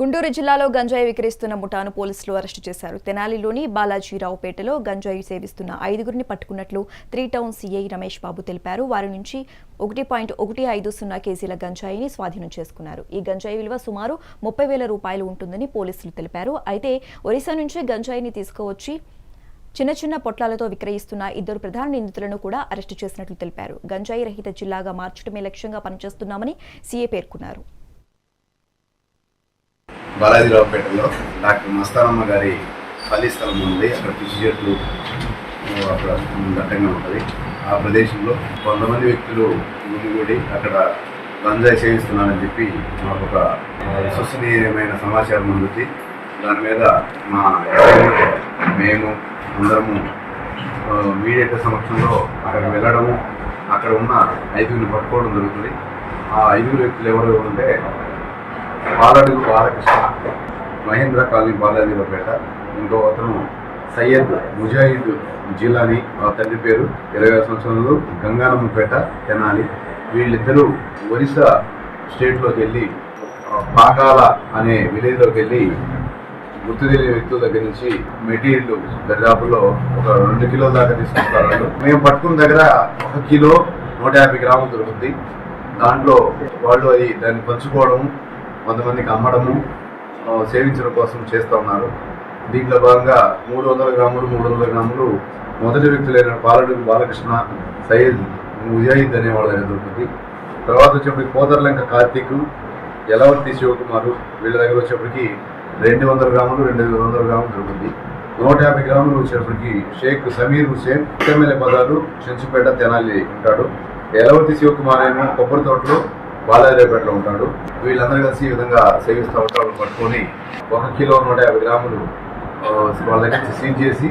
గుంటూరు జిల్లాలో గంజాయి విక్రయిస్తున్న ముఠాను పోలీసులు అరెస్టు చేశారు. తెనాలిలోని బాలాజీరావుపేటలో గంజాయి సేవిస్తున్న ఐదుగురిని పట్టుకున్నట్లు three town CI Ramesh Babu తెలిపారు. వారి నుంచి ఒకటి పాయింట్ ఒకటి ఐదు సున్నా కేజీల గంజాయిని స్వాధీనం చేసుకున్నారు. ఈ గంజాయి విలువ సుమారు ముప్పై వేల రూపాయలు ఉంటుందని పోలీసులు తెలిపారు. అయితే ఒరిస్సా నుంచి గంజాయిని తీసుకువచ్చి చిన్న చిన్న పొట్లాలతో విక్రయిస్తున్న ఇద్దరు ప్రధాన నిందితులను కూడా అరెస్టు చేసినట్లు తెలిపారు. గంజాయి రహిత జిల్లాగా మార్చడమే లక్ష్యంగా పనిచేస్తున్నామని సీఏ పేర్కొన్నారు. బాలాజీరావుపేటలో డాక్టర్ మస్తానమ్మ గారి ఖాళీ స్థలం ఉంది. అక్కడ పిచ్చి చెట్లు అక్కడ దట్టంగా ఉంటుంది. ఆ ప్రదేశంలో కొంతమంది వ్యక్తులు గుమిగూడి అక్కడ గంజాయి సేవిస్తున్నారని చెప్పి మాకు ఒక విశ్వసనీయమైన సమాచారం అందుతుంది దాని మీద మా మేము అందరము మీడియా సమక్షంలో అక్కడ వెళ్ళడము అక్కడ ఉన్న ఐదుగురిని పట్టుకోవడం జరుగుతుంది. ఆ ఐదుగురు వ్యక్తులు ఎవరు అంటే బాలడుగు బాలకృష్ణ మహేంద్ర కాలనీ బాలాజీరావుపేట ఇంకో అతను సయ్యద్ ముజాహిద్ జిల్లాని ఆ తండ్రి పేరు ఇరవై సంవత్సరాలు గంగానమ్మపేట తెనాలి వీళ్ళిద్దరూ ఒరిస్సా స్టేట్లోకి వెళ్ళి పాకాల అనే విలేజ్లోకి వెళ్ళి గుర్తు తెలియని వ్యక్తుల దగ్గర నుంచి మెటీరియల్ దరిదాపులో ఒక రెండు కిలోల దాకా తీసుకుంటారు వాళ్ళు. మేము పట్టుకున్న దగ్గర ఒక కిలో నూట యాభై గ్రాములు దొరుకుతుంది దాంట్లో వాళ్ళు అది దాన్ని పంచుకోవడం కొంతమందికి అమ్మడము సేవించడం కోసం చేస్తూ ఉన్నారు. దీంట్లో భాగంగా మూడు వందల గ్రాములు మూడు వందల గ్రాములు మొదటి వ్యక్తులైన పాలడుగు బాలకృష్ణ సయ్యద్ ముజాయిద్ అనే వాళ్ళ దగ్గర దొరుకుతుంది తర్వాత వచ్చేప్పటికి కోదర్లంక కార్తీక్ యలవర్తి శివకుమారు వీళ్ళ దగ్గర వచ్చేప్పటికి రెండు వందల గ్రాములు రెండు వందల గ్రాములు దొరుకుతుంది నూట యాభై గ్రాములు వచ్చేప్పటికి షేక్ సమీర్ హుసేన్ ఎమ్మెల్యే పదాలు చెంచుపేట తెనాలి ఉంటాడు. యలవర్తి శివకుమార్ ఏమో కొబ్బరి తోటలో బాలాజీపేటలో ఉంటాడు. వీళ్ళందరూ కలిసి ఈ విధంగా సేవిస్తూ ఉంటారు. పట్టుకొని ఒక కిలో నూట యాభై గ్రాములు వాళ్ళ దగ్గర సీజ్ చేసి